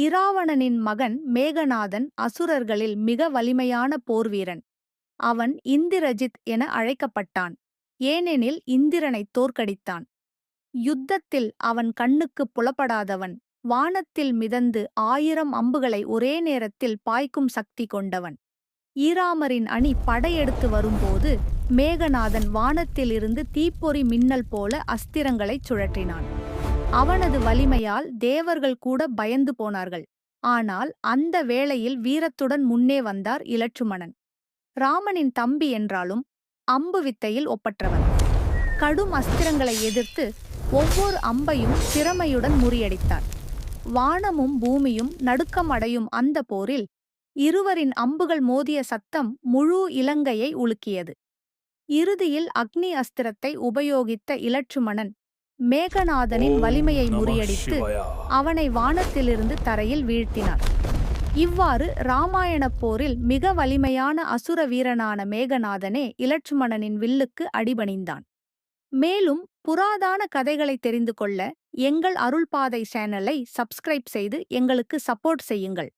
இராவணனின் மகன் மேகநாதன் அசுரர்களில் மிக வலிமையான போர்வீரன். அவன் இந்திரஜித் என அழைக்கப்பட்டான். ஏனெனில் இந்திரனை தோற்கடித்தான். யுத்தத்தில் அவன் கண்ணுக்குப் புலப்படாதவன். வானத்தில் மிதந்து ஆயிரம் அம்புகளை ஒரே நேரத்தில் பாய்க்கும் சக்தி கொண்டவன். ஈராமரின் அணி படையெடுத்து வரும்போது மேகநாதன் வானத்திலிருந்து தீப்பொறி மின்னல் போல அஸ்திரங்களைச் சுழற்றினான். அவனது வலிமையால் தேவர்கள் கூட பயந்து போனார்கள். ஆனால் அந்த வேளையில் வீரத்துடன் முன்னே வந்தார் இலட்சுமணன். ராமனின் தம்பி என்றாலும் அம்பு வித்தையில் ஒப்பற்றவன். கடும் அஸ்திரங்களை எதிர்த்து ஒவ்வொரு அம்பையும் திறமையுடன் முறியடித்தார். வானமும் பூமியும் நடுக்கம் அடையும் அந்த போரில் இருவரின் அம்புகள் மோதிய சத்தம் முழு இலங்கையை உலுக்கியது. இறுதியில் அக்னி அஸ்திரத்தை உபயோகித்த இலட்சுமணன் மேகநாதனின் வலிமையை முறியடித்து அவனை வானத்திலிருந்து தரையில் வீழ்த்தினார். இவ்வாறு இராமாயணப் போரில் மிக வலிமையான அசுர வீரனான மேகநாதனே இலட்சுமணனின் வில்லுக்கு அடிபணிந்தான். மேலும் புராதான கதைகளை தெரிந்து கொள்ள எங்கள் அருள்பாதை சேனலை சப்ஸ்கிரைப் செய்து எங்களுக்கு சப்போர்ட் செய்யுங்கள்.